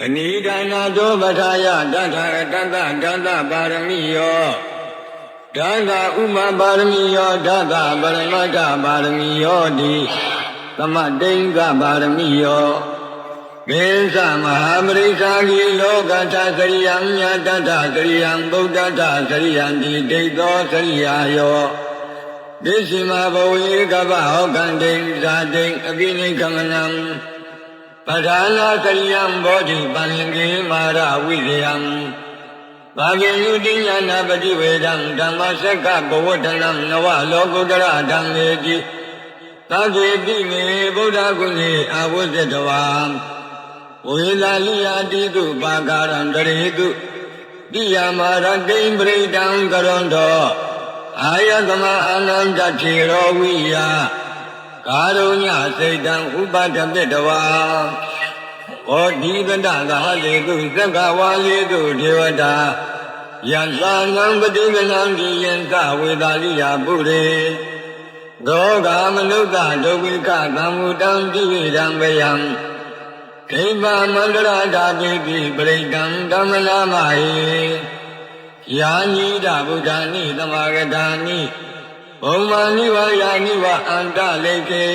အနိဒာနာသောပထာယတထာရတတဒသပါရမီယောဒသဥမပါရမီယောဒသပရမတ္ထပါရမီယောတိသမတိန်္ဂပါရမီယောကိသမဟာပရိစ္ဆာဂီလောကထသရိယံမြတ်တတသရိယံဗုဒ္ဓတသရိယံဒီဒိဋ္ဌောသရိယာယောဒိရှိမဘဝေကဗဟောကံတိဇာတိအပိနိကမနံ ပဋ္ဌာနာသရိယံဘောဓိပန္လကေမာရဝိဇယံဘာဂေယုတိညာနာပတိဝေဒံဓမ္မစက္ကဘဝတနံနဝလောကုတ္တရဓမ္မေတိသဗ္ဗေတိမေဗုဒ္ဓဂုဏေအာဝဇ္ဇတဝံဝေလာလိယတိတုပါကာရံတရေတုတိယမာရတိံပရိတံကရွန်တော်အာယသမအာနန္တထေရောဝိယ ကာရုညစိတ်တံဥပဒပိတဝါဘောဓိကတသာလေတုသက္ကဝါလေတုဒေဝတာယံသာနံပတိကနံဒီယံသဝေသာလိယပုရေဂောဂမနုဿဒုဝိကသံမုတံတိဝိရံဝယံဒိဗမန္တရာဓာတိပိပရိတံဓမ္မနာမဟေယာနိဒဗုဒ္ဓာနိသမဂတာနိ ဘုံမာနိဝါယာနိဝအန္တလေကေ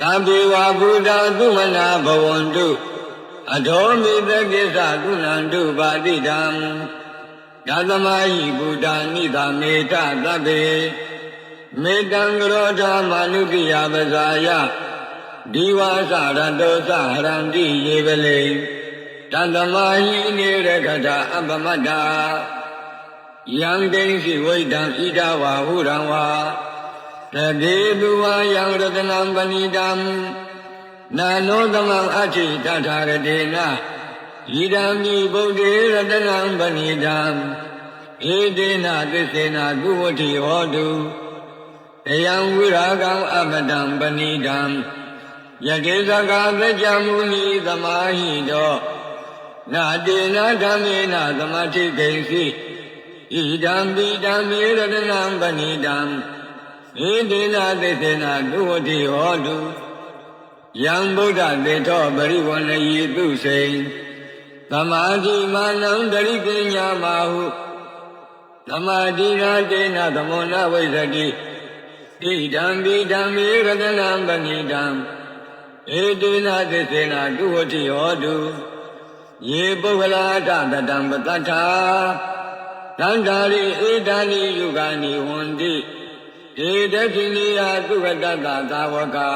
သဗ္ဗေဝဗုဒ္ဓသုမနာဘဝန္တုအထောမိသကိစ္စကုဏန္တုပါတိတံယသမဟိဗုဒ္ဓာနိသမေတသဗ္ဗေမေတံကရောဓမာနုကိယပဇာယဒီဝါစရတောသဟရန္တိယေပလေတံသမဟိနေရခတာအပမတ္တာ ယံတိဉ္စီဝိတံဣဒဝါဟုရံဝါတတိသူဝါယံရတနံပဏိတံနာနောသမံအဋ္ဌိတထာရတေနဣဒံမိဗုဒ္ဓေရတနံပဏိတံဧတေနသစ္စေနကုဝတိဟောတုတယံဝိရာကံအပတံပဏိတံယတိသကာသကြမုနိသမာဟိတောနာတေနဓမ္မေနသမတိဂိဉ္စီ ဣဒံပိဓမ္မေရတနံပဏိတံဧတေနသစ္စေနကုဝတိဟောတုယံဗုဒ္ဓသေထောပရိဝဏယိတုစိံသမာဓိမာနံတရိပညာမာဟုသမာဓိရာတေနသမောနဝိဇ္ဇတိဣဒံပိဓမ္မေရတနံပဏိတံဧတေနသစ္စေနကုဝတိဟောတုယေပုဂ္ဂလာတတတံပတ္ထာ တန္တာရိဧတာနိယုဂာနိဝန္တိဧတခိနိယသုခတတသာဝကာ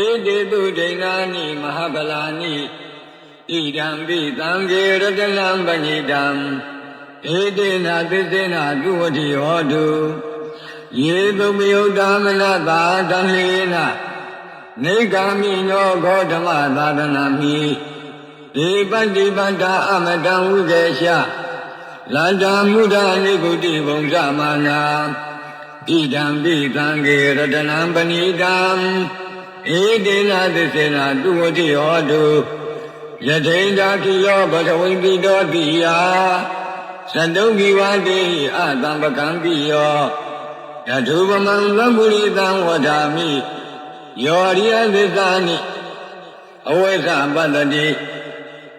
ဧတေတုဒိဏာနိမဟာဗလာနိဣဒံပိသံဃေရတနံပဏိတံဧတေနသစ္စေနသုဝတိဟောတုယေသုမယုတ်တာမနတာတံလေနနေဂာမိနောဂေါဓမသာသနာမိဧပတ္တိပတ္တာအမတံဝုကေရှ လန္တာမုဒ္ဒနိဂုတိဘုံဇမာနာဣဒံပိသံဃေရတနံပဏိတံဧတေနသစ္စေနတုဝတိဟောတုယထိန်တာခိယောဘဂဝိပိတောတိယသတုံကိဝတိအတံပကံပိယောယထုပမံသံပုရိသံဝဒာမိယောရိယသစ္စာနိအဝိဇ္ဇပတ္တိ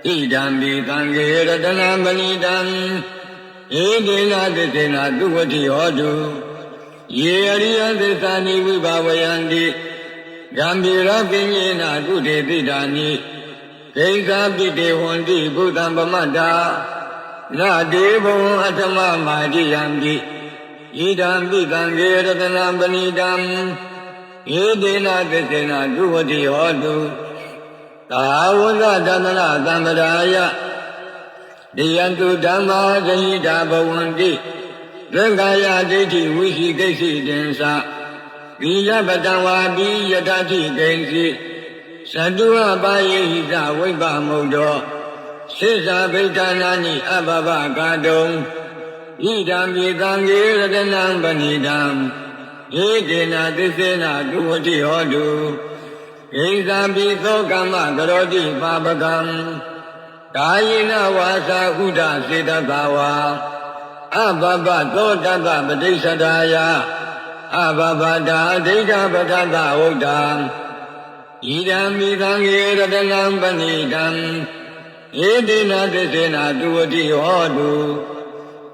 ဣဒံပိသံဃေရတနံပဏိတံ ဧတေနသစ္စေနတုဝတိဟောတုယေအရိယသစ္စာနိဝိဘာဝယန္တိဂံဗေရပညေနကုတေတိတာနိဒိဋ္ဌာပိတေဝန္တိဘုဒ္ဓံပမတ္တာနာဒေဘဝံအထမမာတိယံတိဣဒံပိသံဃေရတနံပဏိတံဧတေနသစ္စေနတုဝတိဟောတုသာဝဇဒန္တနာသံဗရာယ ဒီယံတုဓမ္မာဂဟိတာဘဝန္တိသက္ကာယဒိဋ္ဌိဝိရှိကိစ္စတင်္စကိယပတံဝါပိယတတိကိဉ္စီသတုဝပါယေဟိတဝိပ္ပမုတ်တော်စိစ္ဆာဗိဒာနာနိအဘဘကာတုံဣဒံမြေသံဃေရတနံပဏိတံဧကေနသစ္စေနတုဝတိဟောတုဣဇံပိသောကမ္မကရောတိပါပကံ ကာယေနဝါစာဥဒစေတသာဝါအဘဘသောတတပဋိစ္စဒာယအဘဘတာဒိဋ္ဌပဋ္ဌသဝုဒ္ဓံဣဒံမိသံဃေရတနံပဏိတံဧတိနာသစ္စေနာသူဝတိဟောတု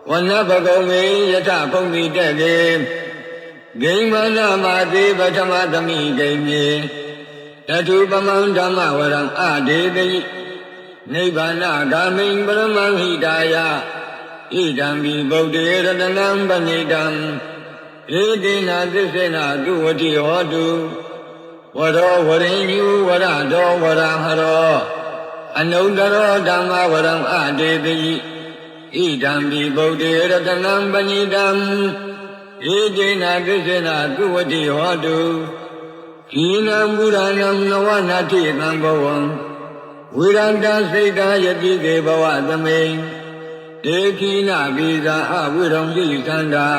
ဝနဘဂုံမေယထဖုံမိတက်ကေဂိမ္မနာမတိပထမသမိဂိမေတထုပမံဓမ္မဝရံအဒေတိ နိဗ္ဗာနဂာမိံပရမံဟိတာယဣဒံမိဗုဒ္ဓေရတနံပဏိတံဧတိနာသစ္စေနာသူဝတိဟောတုဝရောဝရိညုဝရတောဝရဟရောအနုတရောဓမ္မဝရံအတေတိဣဒံမိဗုဒ္ဓေရတနံပဏိတံဧတိနာသစ္စေနာသူဝတိဟောတုကိနံပုရဏံနဝနာတိသံဘဝံ ဝိရန္တစိတ်တာယတိကေဘဝသမိန်ဒေခိနာပိဇာအဝိရုံတိသန္တာ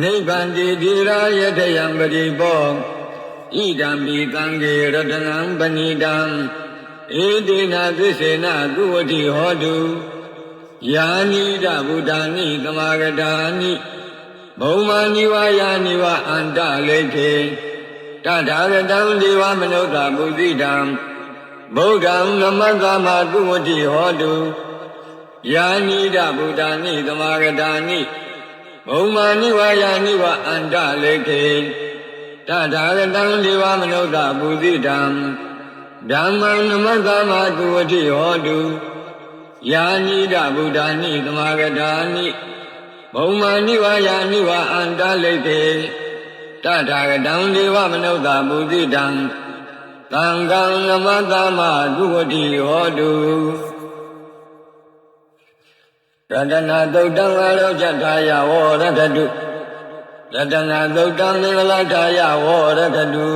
နိဗ္ဗန္တိတိရာယထယံပရိပောဣဒံမိသံဃေရတနံပဏိတံဧတိနာသစ္စေနသုဝတိဟောတုယာနိဒဗုဒ္ဓာနိသမာဂတာနိဘုံမာနိဝါယာနိဝအန္တလေခေတထာဂတံဒေဝမနုဿပုသိတံ ဗုဒ္ဓံနမတ္တမသုဝတိဟောတုယာနိဒဗုဒ္ဓာနိသမာဂတာနိဘုံမာနိဝါယာနိဝအန္တလေခေတထာဂတံဒေဝမနုဿပုသိတံဓမ္မံနမတ္တမသုဝတိဟောတုယာနိဒဗုဒ္ဓာနိသမာဂတာနိဘုံမာနိဝါယာနိဝအန္တလေခေတထာဂတံဒေဝမနုဿပုသိတံ သံဃံနမတ္တမသုဝတိဟောတုရတနာသုတ်တံအရောချထာယဝရတတုရတနာသုတ်တံမင်္ဂလထာယဝရတတု